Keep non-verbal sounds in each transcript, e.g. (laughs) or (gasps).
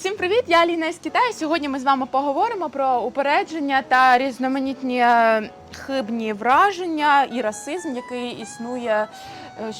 Всім привіт! Я Аліна із Китаю. Сьогодні ми з вами поговоримо про упередження та різноманітні е, хибні враження і расизм, який існує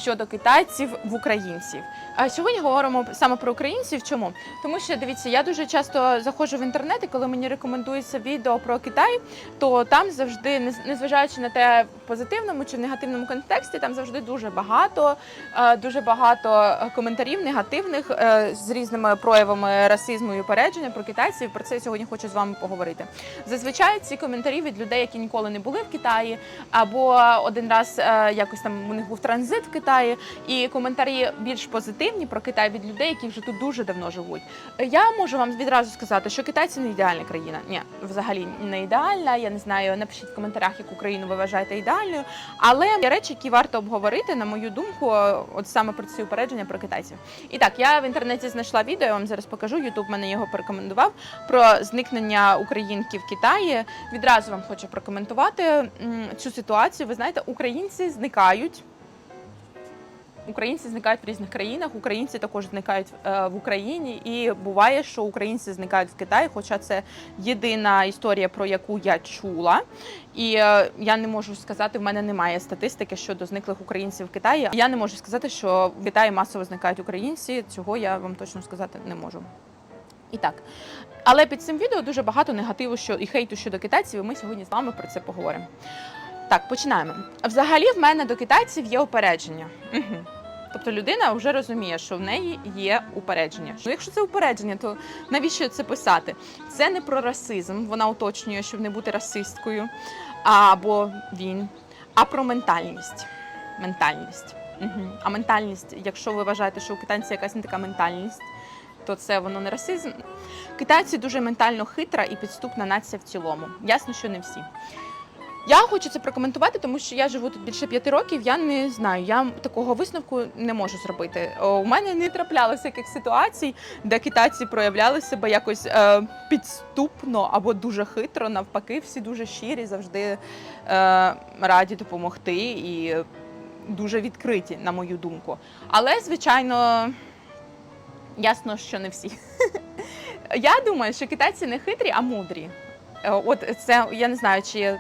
щодо китайців в українців. А сьогодні говоримо саме про українців. Чому? Тому що дивіться, я дуже часто заходжу в інтернет, і коли мені рекомендується відео про Китай, то там завжди, нез- незважаючи на те, в позитивному чи в негативному контексті, там завжди дуже багато, е, дуже багато е, коментарів негативних е, з різними проявами расизму і упередження про китайців. Про це я сьогодні хочу з вами поговорити. Зазвичай ці коментарі від людей, які ніколи не були в Китаї, або один раз е, якось там у них був транзит в Китаї, і коментарі більш позитивні про Китай від людей, які вже тут дуже давно живуть. Я можу вам відразу сказати, що китайці не ідеальна країна. Ні, взагалі не ідеальна. Я не знаю. Напишіть в коментарях, яку країну ви вважаєте ідеальною. Але є речі, які варто обговорити, на мою думку, от саме про ці упередження про китайців. І так, я в інтернеті знайшла відео, я вам зараз покажу. Ютуб мене його порекомендував про зникнення українки в Китаї. Відразу вам хочу прокоментувати цю ситуацію. Ви знаєте, українці зникають. Українці зникають в різних країнах, українці також зникають е, в Україні, і буває, що українці зникають в Китаї, хоча це єдина історія, про яку я чула. І е, я не можу сказати, в мене немає статистики щодо зниклих українців в Китаї. Я не можу сказати, що в Китаї масово зникають українці. Цього я вам точно сказати не можу. І так. Але під цим відео дуже багато негативу що і хейту щодо китайців, і ми сьогодні з вами про це поговоримо. Так, починаємо. Взагалі, в мене до китайців є упередження. Угу. Тобто людина вже розуміє, що в неї є упередження. Ну, якщо це упередження, то навіщо це писати? Це не про расизм, вона уточнює, щоб не бути расисткою, або він, а про ментальність. Ментальність. Угу. А ментальність, якщо ви вважаєте, що у китайців якась не така ментальність, то це воно не расизм. Китайці дуже ментально хитра і підступна нація в цілому. Ясно, що не всі. Я хочу це прокоментувати, тому що я живу тут більше п'яти років. Я не знаю, я такого висновку не можу зробити. У мене не траплялося яких ситуацій, де китайці проявляли себе якось е, підступно або дуже хитро. Навпаки, всі дуже щирі, завжди е, раді допомогти і дуже відкриті, на мою думку. Але, звичайно, ясно, що не всі. (laughs) Я думаю, що китайці не хитрі, а мудрі. Е, От це я не знаю, чи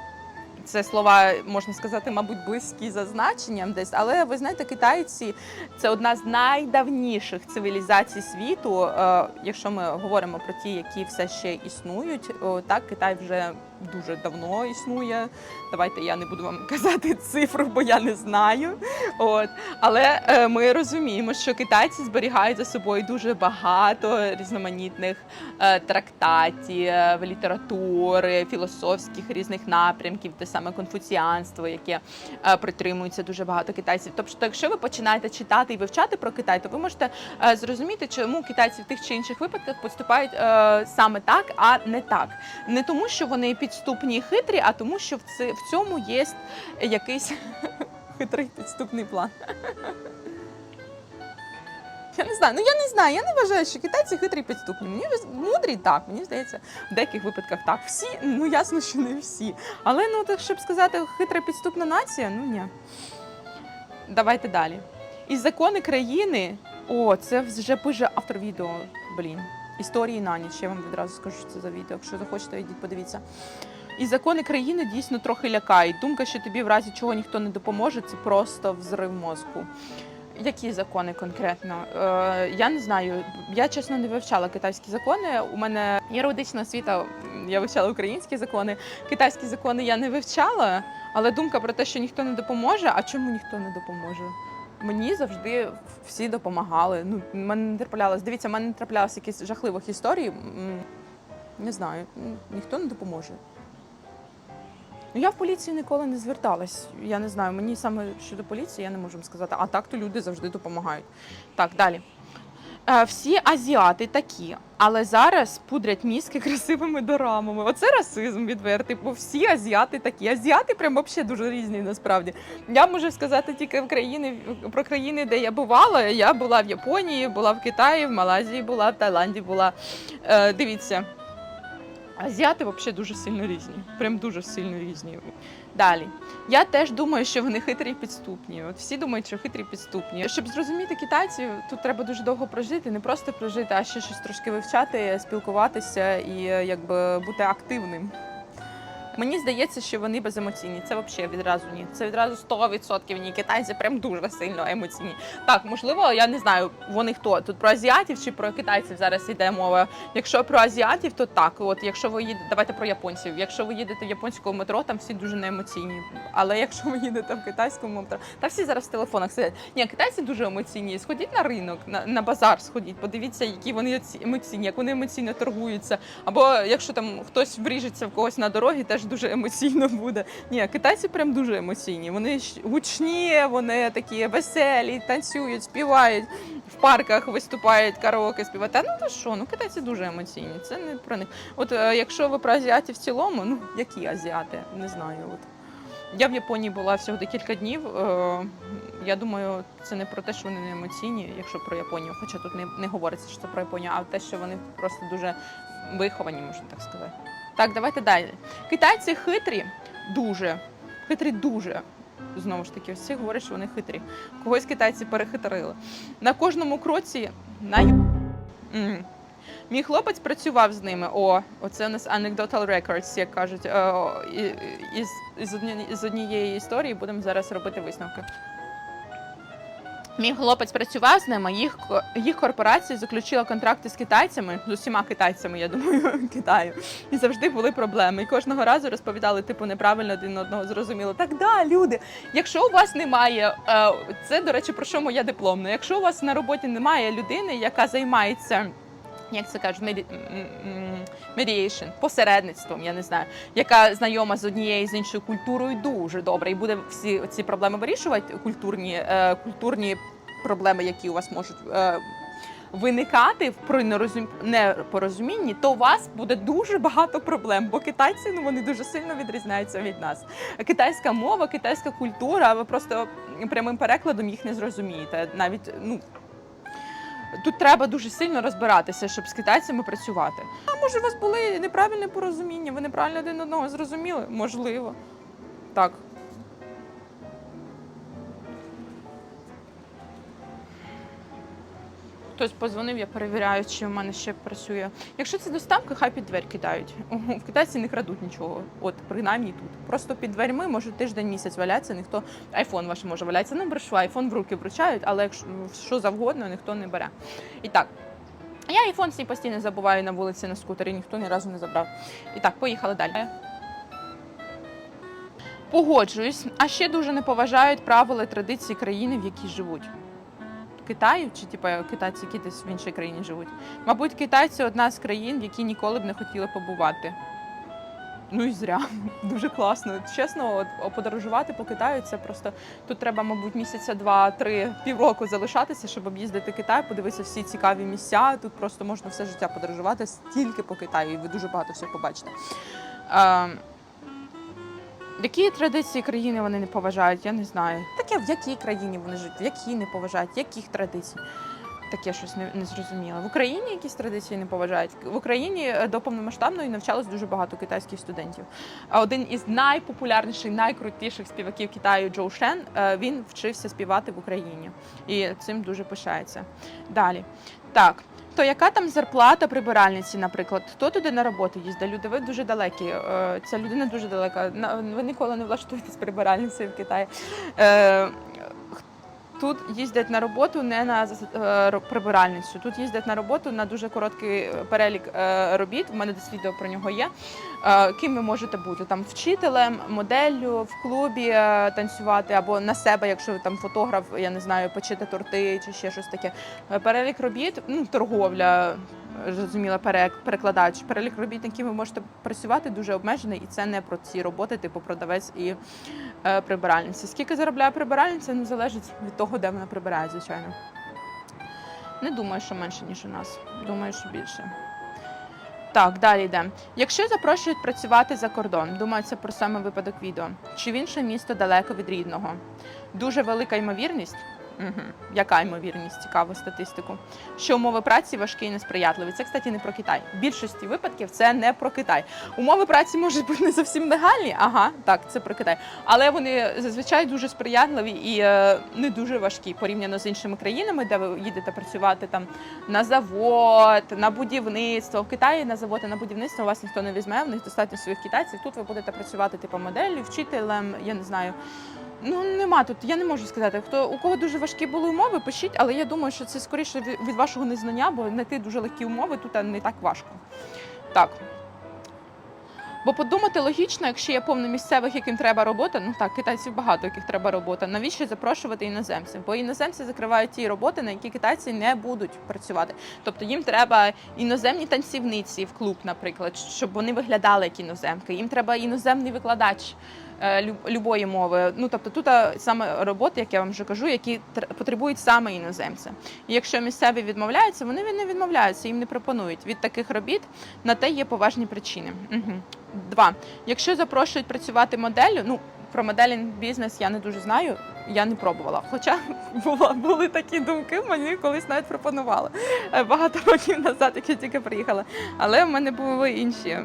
це слова можна сказати, мабуть, близькі за значенням десь. Але ви знаєте, китайці це одна з найдавніших цивілізацій світу. Е, Якщо ми говоримо про ті, які все ще існують, так Китай вже дуже давно існує. Давайте я не буду вам (laughs) казати цифру, бо я не знаю. От але е, ми розуміємо, що китайці зберігають за собою дуже багато різноманітних е, трактатів, е, літератури, філософських різних напрямків, те саме конфуціанство, яке притримується дуже багато китайців. Тобто, якщо ви починаєте читати і вивчати про Китай, то ви можете зрозуміти, чому китайці в тих чи інших випадках поступають саме так, а не так. Не тому, що вони підступні і хитрі, а тому, що в, цьому є якийсь (laughs) хитрий підступний план. Я не знаю, ну я не знаю. Я не вважаю, що китайці хитрі підступні. Мені мудрі так, мені здається, в деяких випадках так. Всі, ну ясно, що не всі. Але ну так, щоб сказати, хитра підступна нація, ну ні. Давайте далі. І закони країни. О, це вже пише автор відео. Блін. Історії на ніч. Я вам відразу скажу, що це за відео. Якщо захочете, йдіть, подивіться. І закони країни дійсно трохи лякають. Думка, що тобі в разі чого ніхто не допоможе, це просто взрив мозку. Які закони конкретно? Е, я не знаю. Я чесно не вивчала китайські закони. У мене юридична освіта, я вивчала українські закони. Китайські закони я не вивчала, але думка про те, що ніхто не допоможе. А чому ніхто не допоможе? Мені завжди всі допомагали. Ну, мене не траплялось. Дивіться, в мене не траплялось якісь жахливих історій. Не знаю, ніхто не допоможе. Ну, я в поліцію ніколи не зверталась. Я не знаю, мені саме щодо поліції я не можу сказати. А так то люди завжди допомагають. Так, далі. Е, Всі азіати такі, але зараз пудрять мізки (laughs) красивими дорамами. Оце расизм відвертий, бо всі азіати такі. Азіати прям взагалі дуже різні насправді. Я можу сказати тільки в країни про країни, де я бувала. Я була в Японії, була в Китаї, в Малайзії була, в Таїланді була. Е, дивіться. Азіати взагалі дуже сильно різні. Прям дуже сильно різні. Далі. Я теж думаю, що вони хитрі і підступні. От всі думають, що хитрі і підступні. Щоб зрозуміти китайців, тут треба дуже довго прожити, не просто прожити, а ще щось трошки вивчати, спілкуватися і е, якби бути активним. Мені здається, що вони беземоційні. Це взагалі відразу ні. Це відразу 100% ні. Китайці прям дуже сильно емоційні. Так, можливо, я не знаю, вони хто тут про азіатів чи про китайців зараз йде мова. Якщо про азіатів, то так. От якщо ви їдете, давайте про японців. Якщо ви їдете в японському метро, там всі дуже неемоційні. Але якщо ви їдете в китайському метро, та всі зараз в телефонах сидять. Ні, китайці дуже емоційні. Сходіть на ринок, на, на базар сходіть, подивіться, які вони ці- емоційні, як вони емоційно торгуються. Або якщо там хтось вріжеться в когось на дорогі, теж дуже емоційно буде. Ні, китайці прям дуже емоційні. Вони гучні, вони такі веселі, танцюють, співають в парках, виступають, караоке співають. Та ну то що, ну китайці дуже емоційні. Це не про них. От е, якщо ви про азіатів в цілому, ну які азіати? Не знаю. От. Я в Японії була всього декілька днів. Е, я думаю, це не про те, що вони не емоційні, якщо про Японію. Хоча тут не, не говориться, що це про Японію, а те, що вони просто дуже виховані, можна так сказати. Так, давайте далі. Китайці хитрі дуже. Хитрі дуже. Знову ж таки, всі говорять, що вони хитрі. Когось китайці перехитрили. На кожному кроці на М. Мій хлопець працював з ними. О, оце у нас anecdotal records, як кажуть. Е, о, Із, із, із однієї історії будемо зараз робити висновки. Мій хлопець працював з ними. Їх, їх корпорація заключила контракти з китайцями, з усіма китайцями, я думаю, (laughs) Китаю. І завжди були проблеми. І кожного разу розповідали, типу, неправильно один одного зрозуміло. Так, да, люди, якщо у вас немає, е, це, до речі, про що моя дипломна. Якщо у вас на роботі немає людини, яка займається. Як це кажуть, меді... медіейшн, посередництвом, я не знаю, яка знайома з однією з іншою культурою дуже добре, і буде всі ці проблеми вирішувати, культурні, е, культурні проблеми, які у вас можуть е, виникати нерозум... непорозумінні, то у вас буде дуже багато проблем, бо китайці ну вони дуже сильно відрізняються від нас. Китайська мова, китайська культура, ви просто прямим перекладом їх не зрозумієте. Навіть ну. Тут треба дуже сильно розбиратися, щоб з китайцями працювати. А може, у вас були неправильні порозуміння? Ви неправильно один одного зрозуміли? Можливо. Так. Хтось позвонив, я перевіряю, чи в мене ще працює. Якщо це доставка, хай під двері кидають. В китайці не крадуть нічого. От принаймні тут. Просто під дверьми може тиждень місяць валятися, ніхто айфон ваш може валятися. Ну брешу, айфон в руки вручають, але якщо що завгодно, ніхто не бере. І так. Я айфон свій постійно забуваю на вулиці на скутері, ніхто ні разу не забрав. І так, поїхали далі. Погоджуюсь, а ще дуже не поважають правила і традиції країни, в якій живуть. Китаю чи типу, китайці, які десь в іншій країні живуть. Мабуть, китайці одна з країн, в якій ніколи б не хотіли побувати. Ну і зря. (laughs) Дуже класно. Чесно, от, подорожувати по Китаю це просто тут треба, мабуть, місяця два-три півроку залишатися, щоб об'їздити Китай, подивитися всі цікаві місця. Тут просто можна все життя подорожувати стільки по Китаю, і ви дуже багато всього побачите. Які традиції країни вони не поважають, я не знаю. Таке, в якій країні вони живуть, в якій не поважають, яких традицій. Таке щось не. В Україні якісь традиції не поважають. В Україні е, до повномасштабної навчалось дуже багато китайських студентів. А один із найпопулярніших, найкрутіших співаків Китаю Джоу Шен, е, він вчився співати в Україні. І цим дуже пишається. Далі. Так. То яка там зарплата прибиральниці, наприклад? Хто туди на роботу їздить? Люди, ви дуже далекі. Е, Ця людина дуже далека. Ви ніколи не влаштуєтесь прибиральницею в Китаї. Тут їздять на роботу не на е, прибиральницю. Тут їздять на роботу на дуже короткий е, перелік е, робіт. У мене десь відео про нього є. Ким ви можете бути? Там вчителем, моделлю, в клубі танцювати або на себе, якщо ви там фотограф, я не знаю, печити торти чи ще щось таке. Перелік робіт, ну торговля. Зрозуміла, перекладач. Перелік робіт, які ви можете працювати, дуже обмежений, і це не про ці роботи, типу продавець і е, прибиральниця. Скільки заробляє прибиральниця, ну залежить від того, де вона прибирає, звичайно. Не думаю, що менше, ніж у нас. Думаю, що більше. Так, далі йде. Якщо запрошують працювати за кордон, думаю, це про саме випадок відео. Чи в інше місто далеко від рідного? Дуже велика ймовірність. Угу. Яка ймовірність цікаву статистику? Що умови праці важкі і несприятливі. Це, кстати, не про Китай. В більшості випадків це не про Китай. Умови праці можуть бути не зовсім легальні. Ага, так, це про Китай. Але вони зазвичай дуже сприятливі і е, не дуже важкі порівняно з іншими країнами, де ви їдете працювати там на завод, на будівництво. В Китаї на завод і на будівництво вас ніхто не візьме, в них достатньо своїх китайців. Тут ви будете працювати типу моделлю, вчителем, я не знаю. Ну нема тут. Я не можу сказати. Хто у кого дуже важкі були умови, пишіть, але я думаю, що це скоріше від вашого незнання, бо знайти дуже легкі умови тут не так важко. Так. Бо подумати логічно, якщо є повно місцевих, яким треба робота, ну так, китайців багато, яких треба робота. Навіщо запрошувати іноземців? Бо іноземці закривають ті роботи, на які китайці не будуть працювати. Тобто їм треба іноземні танцівниці в клуб, наприклад, щоб вони виглядали як іноземки. Їм треба іноземний викладач любої мови. Ну тобто тут саме роботи, як я вам вже кажу, які тр- потребують саме іноземця. І якщо місцеві відмовляються, вони не відмовляються, їм не пропонують. Від таких робіт на те є поважні причини. Угу. Два. Якщо запрошують працювати моделлю, ну про моделінг бізнес я не дуже знаю, я не пробувала. Хоча була, були такі думки, мені колись навіть пропонували е, багато років назад, як я тільки приїхала. Але в мене були інші.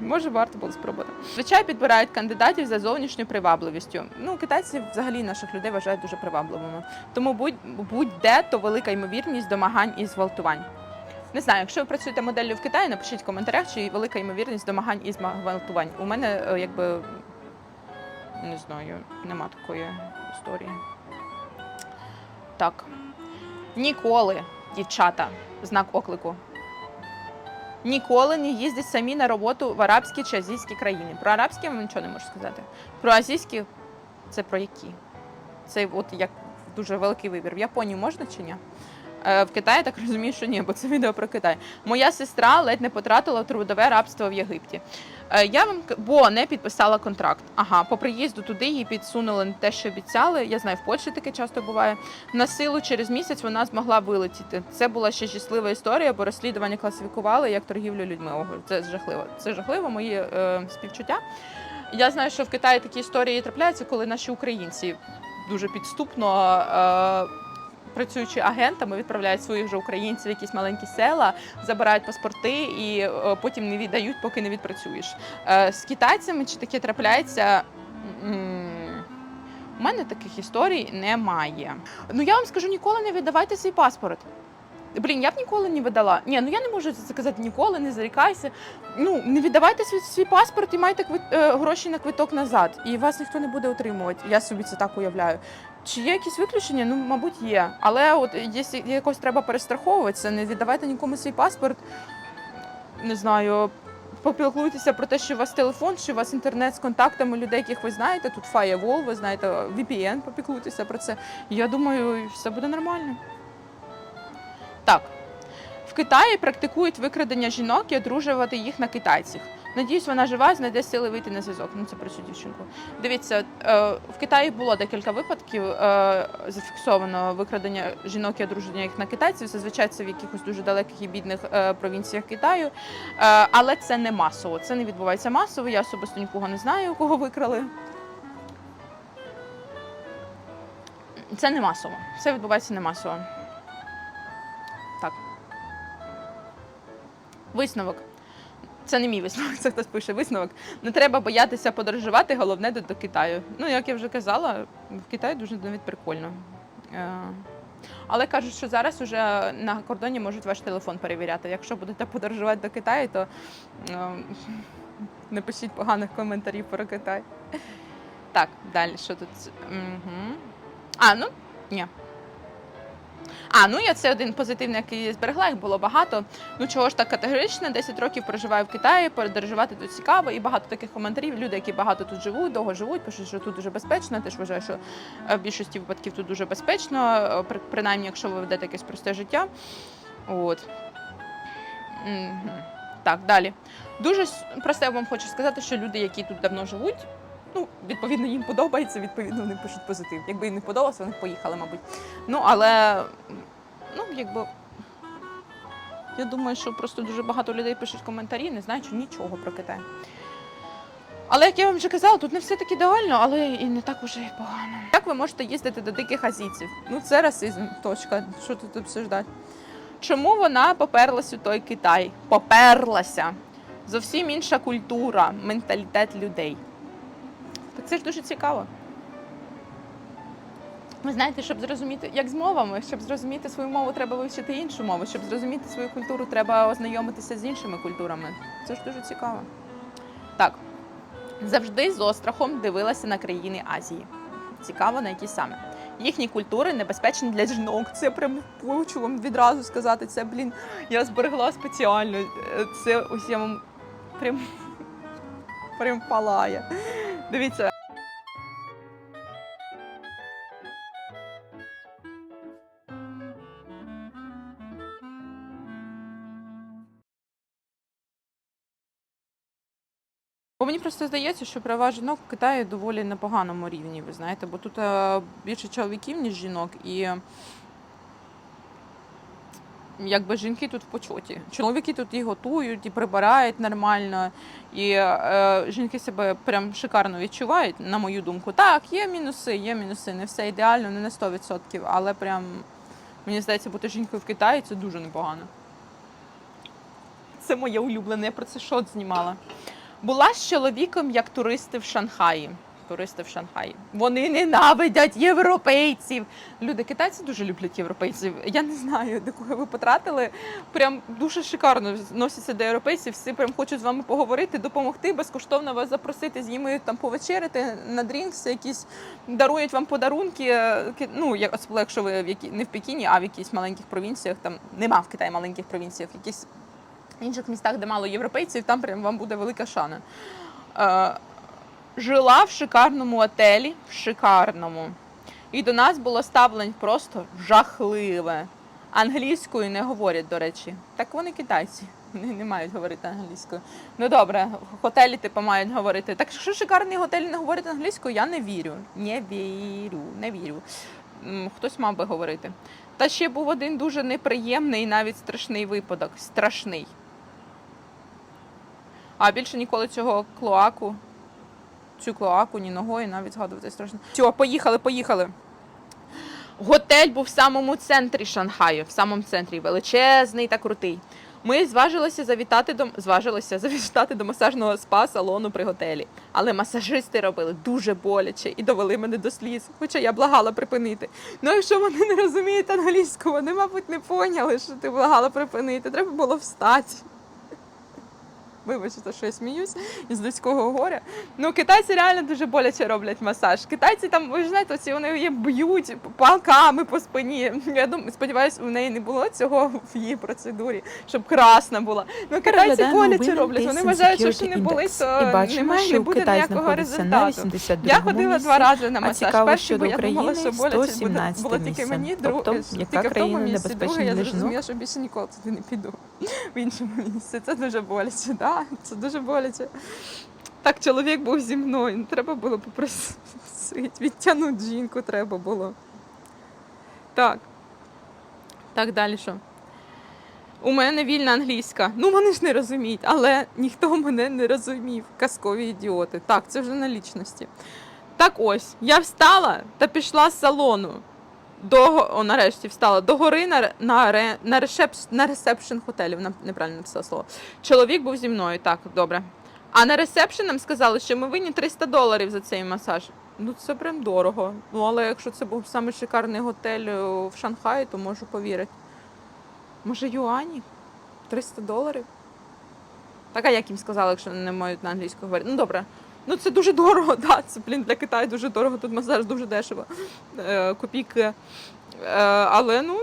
Може, варто було спробувати. Звичайно, підбирають кандидатів за зовнішньою привабливістю. Ну, китайці взагалі наших людей вважають дуже привабливими. Тому будь, будь-де, то велика ймовірність домагань і зґвалтувань. Не знаю, якщо ви працюєте моделлю в Китаї, напишіть в коментарях, чи велика ймовірність домагань і зґвалтувань. У мене е, якби не знаю, нема такої історії. Так. Ніколи, дівчата, знак оклику. Ніколи не їздять самі на роботу в арабські чи азійські країни. Про арабські я вам нічого не можу сказати. Про азійські це про які? Це от як дуже великий вибір. В Японію можна чи ні? Е, В Китаї так розумію, що ні, бо це відео про Китай. Моя сестра ледь не потратила трудове рабство в Єгипті. Е, Я вам бо не підписала контракт. Ага, по приїзду туди їй підсунули не те, що обіцяли. Я знаю, в Польщі таке часто буває. На силу через місяць вона змогла вилетіти. Це була ще щаслива історія, бо розслідування класифікували як торгівлю людьми. Ого, це жахливо. Це жахливо, мої е, співчуття. Я знаю, що в Китаї такі історії трапляються, коли наші українці дуже підступно. Е, Працюючи агентами, відправляють своїх же українців в якісь маленькі села, забирають паспорти і е, потім не віддають, поки не відпрацюєш. Е, з китайцями чи таке трапляється? У мене таких історій немає. Ну я вам скажу, ніколи не віддавайте свій паспорт. Блін, я б ніколи не видала. Ні, ну я не можу це казати ніколи, не зарікайся. Ну, не віддавайте свій, свій паспорт і майте квит, е, гроші на квиток назад. І вас ніхто не буде отримувати. Я собі це так уявляю. Чи є якісь виключення? Ну, мабуть, є. Але от якщо якось треба перестраховуватися, не віддавайте нікому свій паспорт. Не знаю, попілкуйтеся про те, що у вас телефон, що у вас інтернет з контактами людей, яких ви знаєте. Тут Firewall, ви знаєте, VPN, попіклуйтеся про це. Я думаю, все буде нормально. Так. В Китаї практикують викрадення жінок і одружувати їх на китайців. Надіюсь, вона жива, знайде сили вийти на зв'язок. Ну це про цю дівчинку. Дивіться, е, в Китаї було декілька випадків е, зафіксовано викрадення жінок і одруження їх на китайців. Зазвичай це в якихось дуже далеких і бідних е, провінціях Китаю. Але це не масово. Це не відбувається масово. Я особисто нікого не знаю, кого викрали. Це не масово. Це відбувається не масово. Так. Висновок. Це не мій висновок, (laughs) це хтось пише висновок. Не треба боятися подорожувати, головне до, Китаю. Ну, як я вже казала, в Китаї дуже навіть прикольно. Е, Але кажуть, що зараз уже на кордоні можуть ваш телефон перевіряти. Якщо будете подорожувати до Китаю, то (laughs) не пишіть поганих коментарів про Китай. Так, далі що тут? Угу. А, ну, ні. А, ну я це один позитивний, який я зберегла, їх було багато. Ну чого ж так категорично? 10 років проживаю в Китаї, подорожувати тут цікаво, і багато таких коментарів. Люди, які багато тут живуть, довго живуть, пишуть, що тут дуже безпечно. Теж вважаю, що е, в більшості випадків тут дуже безпечно, е, при- принаймні, якщо ви ведете якесь просте життя. От. Так, далі. Дуже с- просте я вам хочу сказати, що люди, які тут давно живуть, ну, відповідно, їм подобається, відповідно, вони пишуть позитив. Якби їм не подобалося, вони б поїхали, мабуть. Ну, але, ну, якби. Я думаю, що просто дуже багато людей пишуть коментарі, не знаючи нічого про Китай. Але як я вам вже казала, тут не все так ідеально, але і не так уже і погано. Як ви можете їздити до диких азійців? Ну це расизм, точка. Що тут обсуждати? Чому вона поперлась у той Китай? Поперлася. Зовсім інша культура, менталітет людей. Так це ж дуже цікаво. Ви знаєте, щоб зрозуміти, як з мовами, щоб зрозуміти свою мову, треба вивчити іншу мову. Щоб зрозуміти свою культуру, треба ознайомитися з іншими культурами. Це ж дуже цікаво. Так, завжди з острахом дивилася на країни Азії. Цікаво, на які саме. Їхні культури небезпечні для жінок. Це прям хочу вам відразу сказати. Це, блін, я зберегла спеціально. Е, Це вам прям, прям палає. Дивіться. Бо мені просто здається, що права жінок в Китаї доволі на поганому рівні, ви знаєте, бо тут е, більше чоловіків, ніж жінок, і якби жінки тут в почоті. Чоловіки тут і готують, і прибирають нормально, і е, жінки себе прям шикарно відчувають, на мою думку. Так, є мінуси, є мінуси, не все ідеально, не на 100%, але прям мені здається, бути жінкою в Китаї це дуже непогано. Це моє улюблене, я про це шот знімала. Була з чоловіком як туристи в Шанхаї. Туристи в Шанхаї. Вони ненавидять європейців. Люди, китайці дуже люблять європейців. Я не знаю, до кого ви потратили. Прям дуже шикарно носяться до європейців. Всі прям хочуть з вами поговорити, допомогти, безкоштовно вас запросити з ними там повечеряти на дрінкс, якісь дарують вам подарунки. е, Ну, як- особливо, якщо ви в які не в Пекіні, а в якихось маленьких провінціях. Там нема в Китаї маленьких провінціях, якісь інших містах, де мало європейців, там прям вам буде велика шана. Жила в шикарному отелі, в шикарному. І до нас було ставлень просто жахливе. Англійською не говорять, до речі. Так вони китайці. Вони не мають говорити англійською. Ну добре, готелі типу мають говорити. Так що шикарний готель не говорить англійською, я не вірю. Не вірю, не вірю. Хтось мав би говорити. Та ще був один дуже неприємний і навіть страшний випадок. Страшний. А більше ніколи цього клоаку, цю клоаку ні ногою навіть згадувати страшно. Все, поїхали, поїхали. Готель був в самому центрі Шанхаю, в самому центрі, величезний та крутий. Ми зважилися завітати до зважилися (laughs) завітати до масажного спа салону при готелі. Але масажисти робили дуже боляче і довели мене до сліз, хоча я благала припинити. Ну, якщо вони не розуміють англійську, вони, мабуть, не поняли, що ти благала припинити. Треба було встати. Вибачте, що я сміюсь із людського горя. Ну, китайці реально дуже боляче роблять масаж. Китайці там, ви ж знаєте, оці вони її б'ють палками по спині. Я думаю, сподіваюся, у неї не було цього в її процедурі, щоб красна була. Ну, китайці боляче роблять. Вони вважають, що якщо не болить, то бачимо, не, буде ніякого результату. Я ходила два рази на масаж. Перший, бо я думала, що боляче буде, було тільки мені, Тобто, друге, тільки в тому місці. Друге, я зрозуміла, що більше ніколи туди не піду. (laughs) В іншому місці. Це дуже боляче, да? (laughs) це дуже боляче. Так, чоловік був зі мною. Ну, Треба було попросити. Відтягнути жінку треба було. Так. Так, далі що? У мене вільна англійська. Ну, вони ж не розуміють, але ніхто мене не розумів. Казкові ідіоти. Так, це вже на лічності. Так ось, я встала та пішла з салону. До, о, нарешті встала до гори на, на, ре- на, ресепш, на ресепшн готелів. Неправильно написала слово. Чоловік був зі мною, так, добре. А на ресепшн нам сказали, що ми винні 300 доларів за цей масаж. Ну, це прям дорого. Ну, але якщо це був самий шикарний готель е, в Шанхаї, то можу повірити. Може, юані? 300 доларів? Так, а як їм сказали, якщо не мають на англійську говорити? Ну, добре. Ну, це дуже дорого, (laughs) да. Це, блін, для Китаю дуже дорого, тут масаж дуже дешево. Е, копійки. Е, але, ну,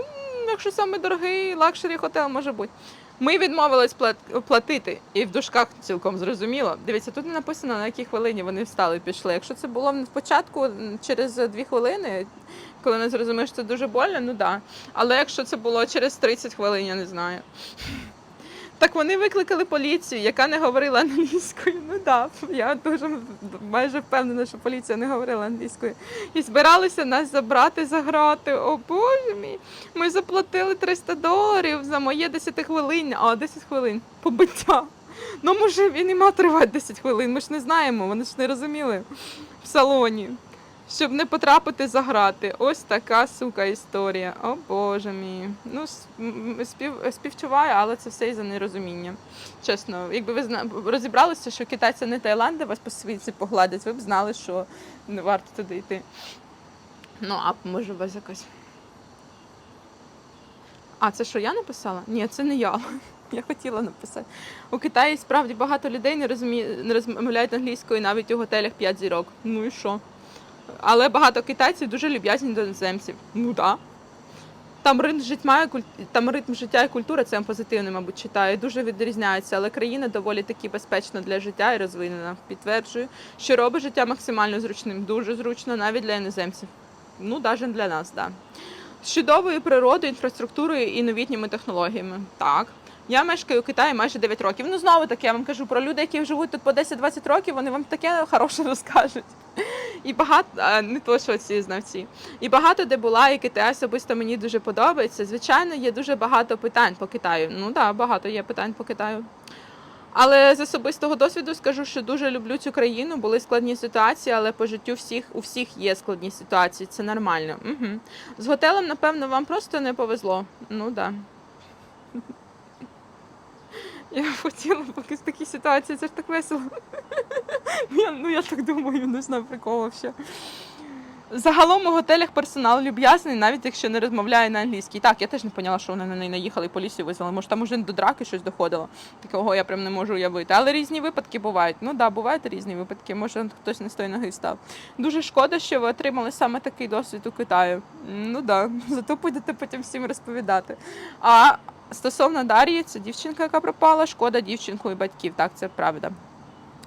якщо саме дорогий лакшері хотел може бути. Ми відмовились плат- платити, і в дужках цілком зрозуміло. Дивіться, тут не написано, на якій хвилині вони встали і пішли. Якщо це було в початку, через дві хвилини, коли не зрозумієш, це дуже больно, ну да. Але якщо це було через 30 хвилин, я не знаю. Так вони викликали поліцію, яка не говорила англійською. Ну да, я дуже майже впевнена, що поліція не говорила англійською. І збиралися нас забрати за грати. О боже мій. Ми заплатили 300 доларів за моє 10 хвилин, а 10 хвилин побиття. Ну, може, він і мав тривати 10 хвилин. Ми ж не знаємо, вони ж не розуміли в салоні. Щоб не потрапити за грати. Ось така сука історія. О Боже мій. Ну, спів, співчуваю, але це все із-за нерозуміння. Чесно, якби ви зна... розібралися, що китайці не Таїланди вас по світі погладять, ви б знали, що не варто туди йти. Ну, а може вас якась. А, це що я написала? Ні, це не я. (laughs) Я хотіла написати. У Китаї справді багато людей не розуміє, не розмовляють англійською навіть у готелях 5 зірок. Ну і що? Але багато китайців дуже люб'язні до іноземців. Ну так. Там ритм життя, там ритм життя і культура, це позитивно, мабуть, читаю, дуже відрізняються, але країна доволі таки безпечна для життя і розвинена. Підтверджую, що робить життя максимально зручним, дуже зручно навіть для іноземців. Ну, навіть для нас, так. Да. З чудовою природою, інфраструктурою і новітніми технологіями. Так. Я мешкаю у Китаї майже 9 років. Ну, знову таки, я вам кажу про людей, які живуть тут по 10-20 років, вони вам таке хороше (laughs) розкажуть. І багато, не то, що ці знавці. І багато де була, і Китай особисто мені дуже подобається. Звичайно, є дуже багато питань по Китаю. Ну так, да, багато є питань по Китаю. Але з особистого досвіду скажу, що дуже люблю цю країну. Були складні ситуації, але по життю всіх у всіх є складні ситуації. Це нормально. Угу. З готелем, напевно, вам просто не повезло. Ну так. Да. Я хотіла поки з такі ситуації, це ж так весело. Я, ну я так думаю, не знаю приколу ще. Загалом у готелях персонал люб'язний, навіть якщо не розмовляє на англійській. Так, я теж не поняла, що вони на неї наїхали і поліцію визвали. Може, там уже до драки щось доходило. Такого я прям не можу уявити. Але різні випадки бувають. Ну так, да, бувають різні випадки. Може, хтось не з тої ноги став. Дуже шкода, що ви отримали саме такий досвід у Китаю. Ну так, да. (laughs) зато будете потім всім розповідати. А стосовно Дар'ї, це дівчинка, яка пропала, шкода дівчинку і батьків. Так, це правда.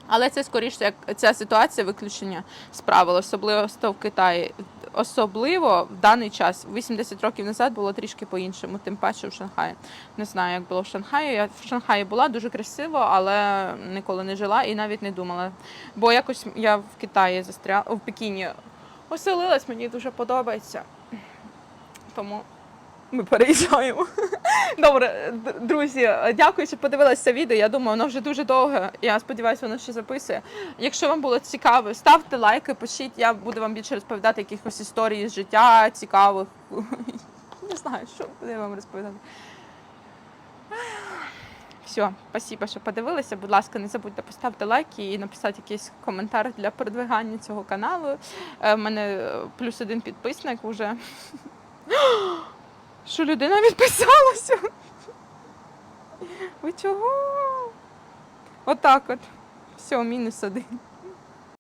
Але це скоріше як ця ситуація виключення з правил, особливо в Китаї. Особливо в даний час, 80 років назад було трішки по-іншому, тим паче в Шанхаї. Не знаю, як було в Шанхаї. Я в Шанхаї була дуже красиво, але ніколи не жила і навіть не думала. Бо якось я в Китаї застряла, в Пекіні оселилась, мені дуже подобається. Тому ми переїжджаємо. Добре, друзі, дякую, що подивилися відео. Я думаю, воно вже дуже довге. Я сподіваюся, воно ще записує. Якщо вам було цікаво, ставте лайки, пишіть. Я буду вам більше розповідати якихось історій з життя цікавих. (laughs) Не знаю, що буде вам розповідати. Все, спасибо, що подивилися. Будь ласка, не забудьте поставити лайки і написати якийсь коментар для продвигання цього каналу. Е, В мене е, плюс один підписник вже. (gasps) Що людина відписалася? Ви чого? Отак от. Все, мінус один.